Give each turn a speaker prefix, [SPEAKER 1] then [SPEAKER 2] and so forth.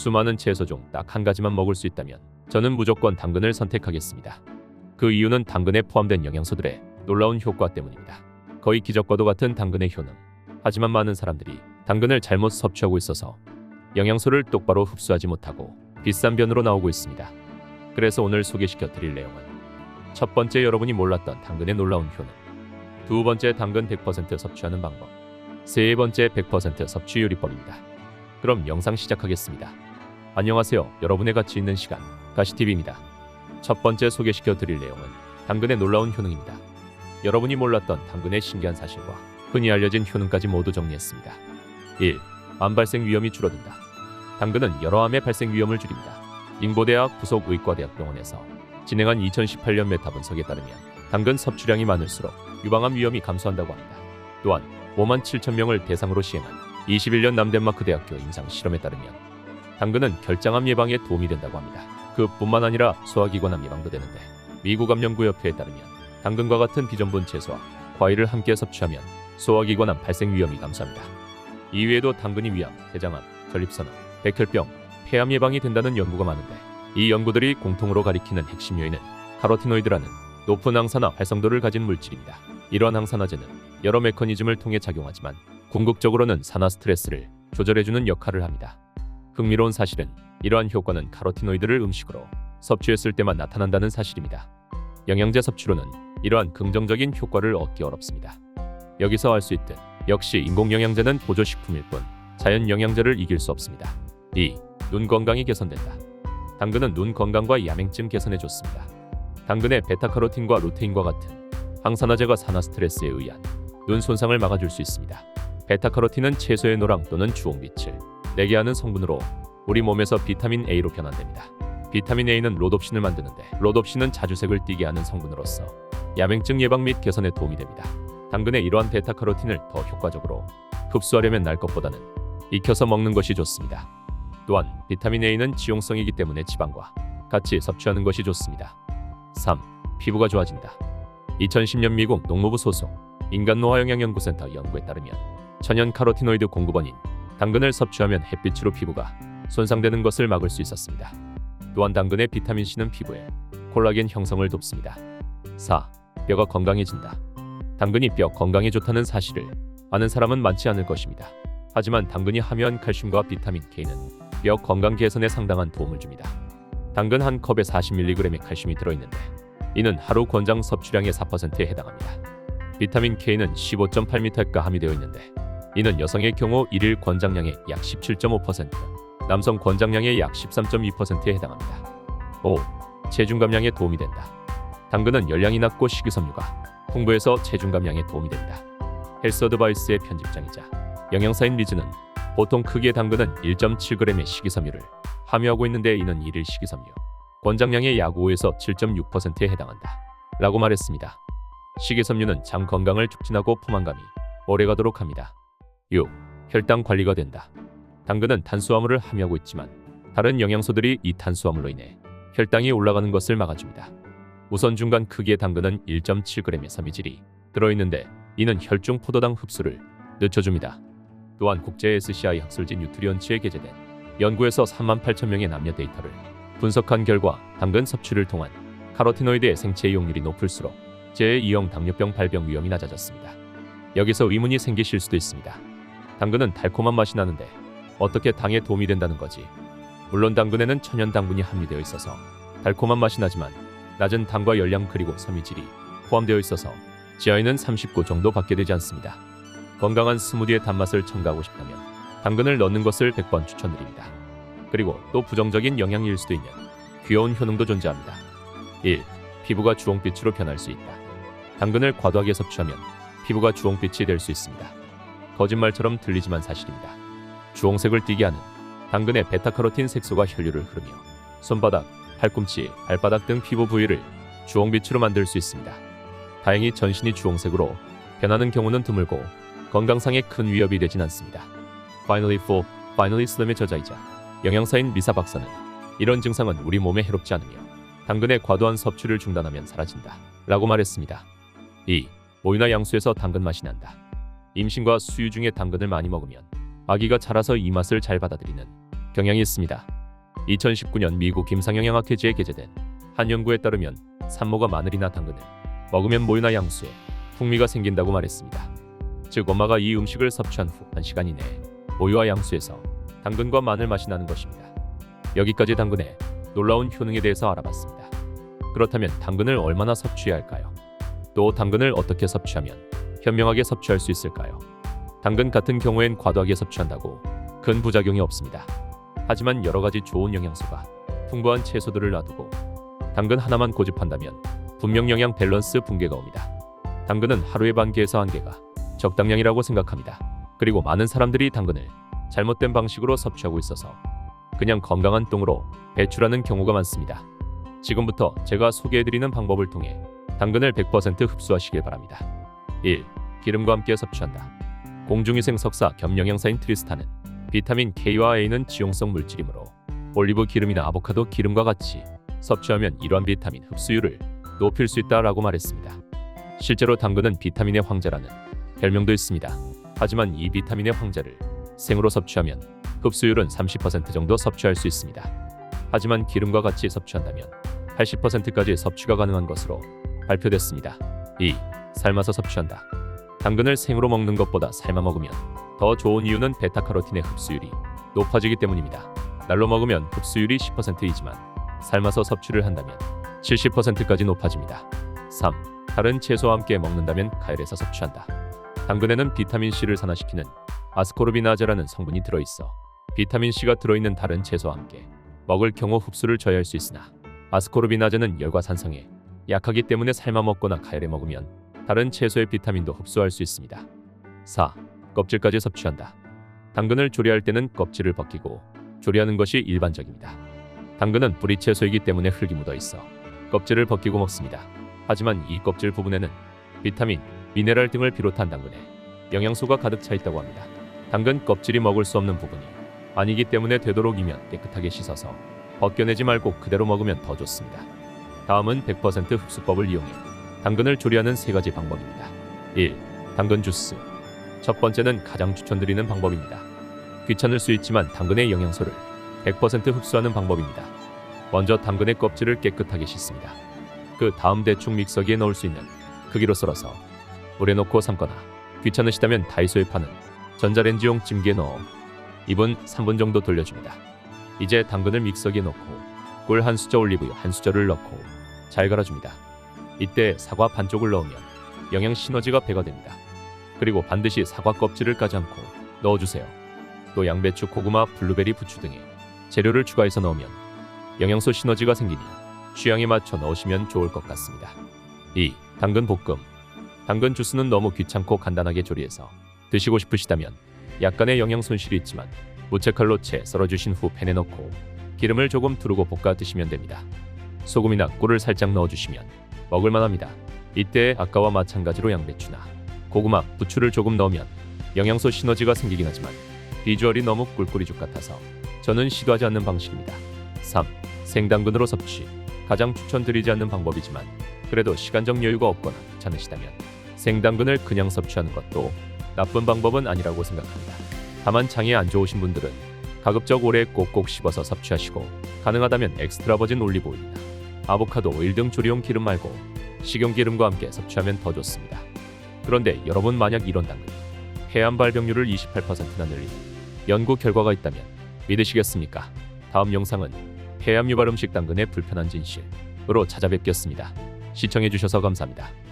[SPEAKER 1] 수많은 채소 중 딱 한 가지만 먹을 수 있다면 저는 무조건 당근을 선택하겠습니다. 그 이유는 당근에 포함된 영양소들의 놀라운 효과 때문입니다. 거의 기적과도 같은 당근의 효능. 하지만 많은 사람들이 당근을 잘못 섭취하고 있어서 영양소를 똑바로 흡수하지 못하고 비싼 변으로 나오고 있습니다. 그래서 오늘 소개시켜 드릴 내용은 첫 번째 여러분이 몰랐던 당근의 놀라운 효능. 두 번째 당근 100% 섭취하는 방법. 세 번째 100% 섭취 요리법입니다. 그럼 영상 시작하겠습니다. 안녕하세요. 여러분의 가치 있는 시간 가시TV입니다. 첫 번째 소개시켜 드릴 내용은 당근의 놀라운 효능입니다. 여러분이 몰랐던 당근의 신기한 사실과 흔히 알려진 효능까지 모두 정리했습니다. 1. 암 발생 위험이 줄어든다. 당근은 여러 암의 발생 위험을 줄입니다. 잉보대학 부속의과대학병원에서 진행한 2018년 메타 분석에 따르면 당근 섭취량이 많을수록 유방암 위험이 감소한다고 합니다. 또한 5만 7천 명을 대상으로 시행한 21년 남덴마크 대학교 임상 실험에 따르면 당근은 결장암 예방에 도움이 된다고 합니다. 그뿐만 아니라 소화기관암 예방도 되는데 미국 암연구협회에 따르면 당근과 같은 비전분 채소와 과일을 함께 섭취하면 소화기관암 발생 위험이 감소합니다. 이외에도 당근이 위암, 대장암, 전립선암, 백혈병, 폐암 예방이 된다는 연구가 많은데 이 연구들이 공통으로 가리키는 핵심 요인은 카로티노이드라는 높은 항산화 활성도를 가진 물질입니다. 이러한 항산화제는 여러 메커니즘을 통해 작용하지만 궁극적으로는 산화 스트레스를 조절해주는 역할을 합니다. 흥미로운 사실은 이러한 효과는 카로티노이드를 음식으로 섭취했을 때만 나타난다는 사실입니다. 영양제 섭취로는 이러한 긍정적인 효과를 얻기 어렵습니다. 여기서 알 수 있듯 역시 인공 영양제는 보조 식품일 뿐 자연 영양제를 이길 수 없습니다. 2. 눈 건강이 개선된다. 당근은 눈 건강과 야맹증 개선에 좋습니다. 당근의 베타카로틴과 루테인과 같은 항산화제가 산화 스트레스에 의한 눈 손상을 막아줄 수 있습니다. 베타카로틴은 채소의 노랑 또는 주홍빛을 내게 하는 성분으로 우리 몸에서 비타민 A로 변환됩니다. 비타민 A는 로놉신을 만드는데 로놉신은 자주색을 띠게 하는 성분으로서 야맹증 예방 및 개선에 도움이 됩니다. 당근의 이러한 베타카로틴을 더 효과적으로 흡수하려면 날 것보다는 익혀서 먹는 것이 좋습니다. 또한 비타민 A는 지용성이기 때문에 지방과 같이 섭취하는 것이 좋습니다. 3. 피부가 좋아진다. 2010년 미국 농무부 소속 인간노화영양연구센터 연구에 따르면 천연 카로티노이드 공급원인 당근을 섭취하면 햇빛으로 피부가 손상되는 것을 막을 수 있었습니다. 또한 당근의 비타민 C는 피부에 콜라겐 형성을 돕습니다. 4. 뼈가 건강해진다. 당근이 뼈 건강에 좋다는 사실을 아는 사람은 많지 않을 것입니다. 하지만 당근이 함유한 칼슘과 비타민 K는 뼈 건강 개선에 상당한 도움을 줍니다. 당근 한 컵에 40mg의 칼슘이 들어있는데 이는 하루 권장 섭취량의 4%에 해당합니다. 비타민 K는 15.8m가 함유되어 있는데 이는 여성의 경우 1일 권장량의 약 17.5%, 남성 권장량의 약 13.2%에 해당합니다. 5. 체중 감량에 도움이 된다. 당근은 열량이 낮고 식이섬유가 풍부해서 체중 감량에 도움이 됩니다. 헬스 어드바이스의 편집장이자 영양사인 리즈는 보통 크기의 당근은 1.7g의 식이섬유를 함유하고 있는데 이는 1일 식이섬유 권장량의 약 5에서 7.6%에 해당한다. 라고 말했습니다. 식이섬유는 장 건강을 촉진하고 포만감이 오래가도록 합니다. 6. 혈당 관리가 된다. 당근은 탄수화물을 함유하고 있지만 다른 영양소들이 이 탄수화물로 인해 혈당이 올라가는 것을 막아줍니다. 우선 중간 크기의 당근은 1.7g의 섬유질이 들어있는데 이는 혈중 포도당 흡수를 늦춰줍니다. 또한 국제 SCI 학술지 뉴트리언츠에 게재된 연구에서 3만 8천 명의 남녀 데이터를 분석한 결과 당근 섭취를 통한 카로티노이드의 생체 이용률이 높을수록 제2형 당뇨병 발병 위험이 낮아졌습니다. 여기서 의문이 생기실 수도 있습니다. 당근은 달콤한 맛이 나는데 어떻게 당에 도움이 된다는 거지? 물론 당근에는 천연 당분이 함유되어 있어서 달콤한 맛이 나지만 낮은 당과 열량 그리고 섬유질이 포함되어 있어서 GI는 39 정도 받게 되지 않습니다. 건강한 스무디의 단맛을 첨가하고 싶다면 당근을 넣는 것을 100번 추천드립니다. 그리고 또 부정적인 영향일 수도 있는 귀여운 효능도 존재합니다. 1. 피부가 주홍빛으로 변할 수 있다. 당근을 과도하게 섭취하면 피부가 주홍빛이 될 수 있습니다. 거짓말처럼 들리지만 사실입니다. 주홍색을 띠게 하는 당근의 베타카로틴 색소가 혈류를 흐르며 손바닥, 팔꿈치, 발바닥 등 피부 부위를 주홍빛으로 만들 수 있습니다. 다행히 전신이 주홍색으로 변하는 경우는 드물고 건강상에 큰 위협이 되진 않습니다. Finally 4, Finally Slim의 저자이자 영양사인 리사 박사는 이런 증상은 우리 몸에 해롭지 않으며 당근의 과도한 섭취를 중단하면 사라진다. 라고 말했습니다. 2. 모유나 양수에서 당근 맛이 난다. 임신과 수유 중에 당근을 많이 먹으면 아기가 자라서 이 맛을 잘 받아들이는 경향이 있습니다. 2019년 미국 김상영양학회지에 게재된 한 연구에 따르면 산모가 마늘이나 당근을 먹으면 모유나 양수에 풍미가 생긴다고 말했습니다. 즉 엄마가 이 음식을 섭취한 후 1시간 이내에 모유와 양수에서 당근과 마늘 맛이 나는 것입니다. 여기까지 당근의 놀라운 효능에 대해서 알아봤습니다. 그렇다면 당근을 얼마나 섭취해야 할까요? 또 당근을 어떻게 섭취하면 현명하게 섭취할 수 있을까요? 당근 같은 경우엔 과도하게 섭취한다고 큰 부작용이 없습니다. 하지만 여러 가지 좋은 영양소가 풍부한 채소들을 놔두고 당근 하나만 고집한다면 분명 영양 밸런스 붕괴가 옵니다. 당근은 하루에 반 개에서 한 개가 적당량이라고 생각합니다. 그리고 많은 사람들이 당근을 잘못된 방식으로 섭취하고 있어서 그냥 건강한 똥으로 배출하는 경우가 많습니다. 지금부터 제가 소개해드리는 방법을 통해 당근을 100% 흡수하시길 바랍니다. 1. 기름과 함께 섭취한다. 공중위생 석사 겸 영양사인 트리스타는 비타민 K와 A는 지용성 물질이므로 올리브 기름이나 아보카도 기름과 같이 섭취하면 이러한 비타민 흡수율을 높일 수 있다라고 말했습니다. 실제로 당근은 비타민의 황제라는 별명도 있습니다. 하지만 이 비타민의 황제를 생으로 섭취하면 흡수율은 30% 정도 섭취할 수 있습니다. 하지만 기름과 같이 섭취한다면 80%까지 섭취가 가능한 것으로 발표됐습니다. 2. 삶아서 섭취한다. 당근을 생으로 먹는 것보다 삶아 먹으면 더 좋은 이유는 베타카로틴의 흡수율이 높아지기 때문입니다. 날로 먹으면 흡수율이 10%이지만 삶아서 섭취를 한다면 70%까지 높아집니다. 3. 다른 채소와 함께 먹는다면 가열해서 섭취한다. 당근에는 비타민 C를 산화시키는 아스코르비나제라는 성분이 들어있어 비타민 C가 들어있는 다른 채소와 함께 먹을 경우 흡수를 저해할 수 있으나 아스코르비나제는 열과 산성에 약하기 때문에 삶아 먹거나 가열해 먹으면 다른 채소의 비타민도 흡수할 수 있습니다. 4. 껍질까지 섭취한다. 당근을 조리할 때는 껍질을 벗기고 조리하는 것이 일반적입니다. 당근은 뿌리 채소이기 때문에 흙이 묻어 있어 껍질을 벗기고 먹습니다. 하지만 이 껍질 부분에는 비타민, 미네랄 등을 비롯한 당근에 영양소가 가득 차 있다고 합니다. 당근 껍질이 먹을 수 없는 부분이 아니기 때문에 되도록이면 깨끗하게 씻어서 벗겨내지 말고 그대로 먹으면 더 좋습니다. 다음은 100% 흡수법을 이용해 당근을 조리하는 세 가지 방법입니다. 1. 당근 주스. 첫 번째는 가장 추천드리는 방법입니다. 귀찮을 수 있지만 당근의 영양소를 100% 흡수하는 방법입니다. 먼저 당근의 껍질을 깨끗하게 씻습니다. 그 다음 대충 믹서기에 넣을 수 있는 크기로 썰어서 물에 넣고 삶거나 귀찮으시다면 다이소에 파는 전자레인지용 찜기에 넣어 2분, 3분 정도 돌려줍니다. 이제 당근을 믹서기에 넣고 꿀 한 수저 올리브유 한 수저를 넣고 잘 갈아줍니다. 이때 사과 반쪽을 넣으면 영양 시너지가 배가 됩니다. 그리고 반드시 사과 껍질을 까지 않고 넣어주세요. 또 양배추, 고구마, 블루베리, 부추 등의 재료를 추가해서 넣으면 영양소 시너지가 생기니 취향에 맞춰 넣으시면 좋을 것 같습니다. 2. 당근 볶음. 당근 주스는 너무 귀찮고 간단하게 조리해서 드시고 싶으시다면 약간의 영양 손실이 있지만 무채칼로 채 썰어주신 후 팬에 넣고 기름을 조금 두르고 볶아 드시면 됩니다. 소금이나 꿀을 살짝 넣어주시면 먹을만합니다. 이때 아까와 마찬가지로 양배추나 고구마, 부추를 조금 넣으면 영양소 시너지가 생기긴 하지만 비주얼이 너무 꿀꿀이죽 같아서 저는 시도하지 않는 방식입니다. 3. 생당근으로 섭취. 가장 추천드리지 않는 방법이지만 그래도 시간적 여유가 없거나 귀찮으시다면 생당근을 그냥 섭취하는 것도 나쁜 방법은 아니라고 생각합니다. 다만 장에 안 좋으신 분들은 가급적 오래 꼭꼭 씹어서 섭취하시고 가능하다면 엑스트라 버진 올리브 오일이나 아보카도 오일 등 조리용 기름 말고 식용 기름과 함께 섭취하면 더 좋습니다. 그런데 여러분 만약 이런 당근이 폐암 발병률을 28%나 늘리는 연구 결과가 있다면 믿으시겠습니까? 다음 영상은 폐암 유발 음식 당근의 불편한 진실으로 찾아뵙겠습니다. 시청해주셔서 감사합니다.